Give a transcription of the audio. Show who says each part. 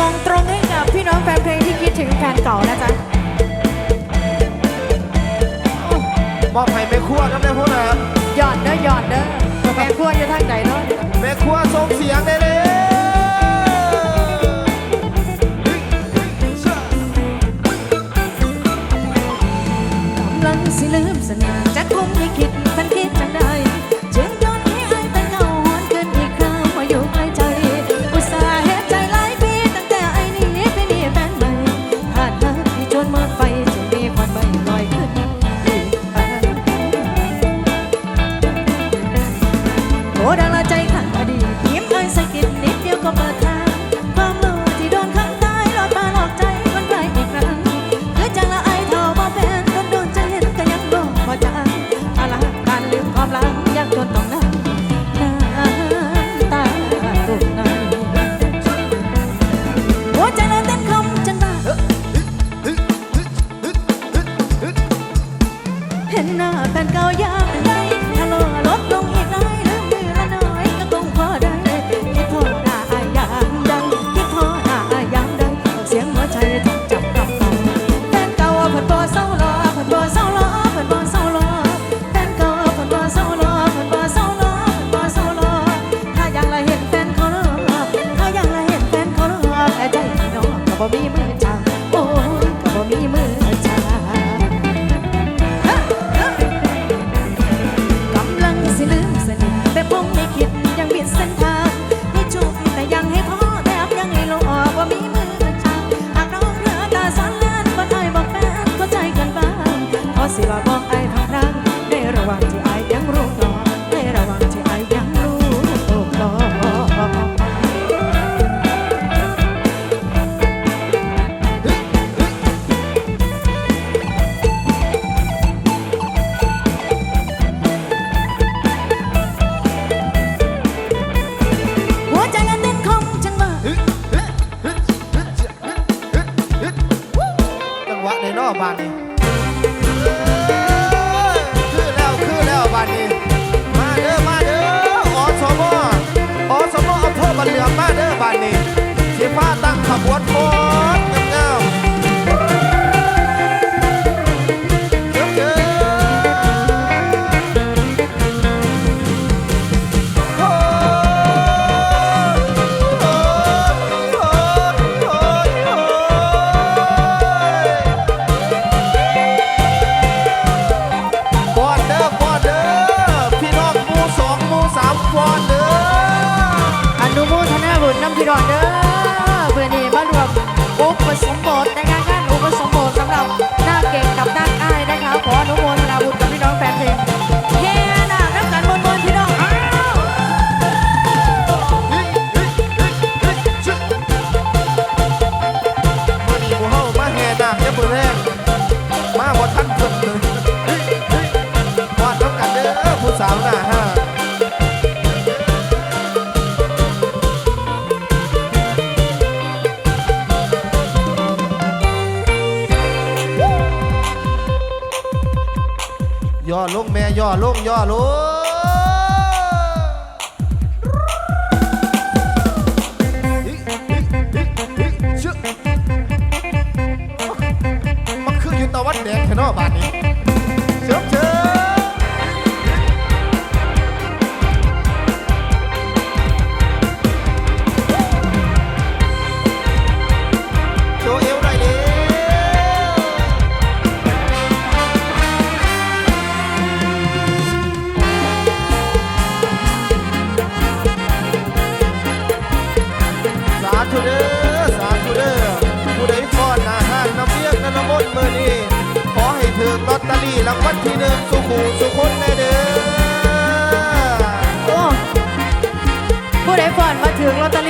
Speaker 1: ส่งตรงให้กับพี่น้องแฟนเพลงที่คิดถึงแฟนเก่านะจ๊ะ
Speaker 2: มอบให้แม่ครัวครับแม่ครัวนะ
Speaker 1: หยอดเด้อหยอดเด้อแม่
Speaker 2: ครัว
Speaker 1: จะทางไหนเนาะแม่ครัวส่งเสียงได้เลยกำลังสิลืมสนาน 我比。 ก่อนเด้
Speaker 2: อเพื่อนี้
Speaker 1: มารวมปุ๊บผสมบทในงาน
Speaker 2: ย่อลงแม่ย่อลงย่อลง ถือลอตเตอรี่รางวัลที่หนึ่งสุขูสุคนแน่เด้อ
Speaker 1: ผู้ใดฝันมาถึงลอตเตอรี่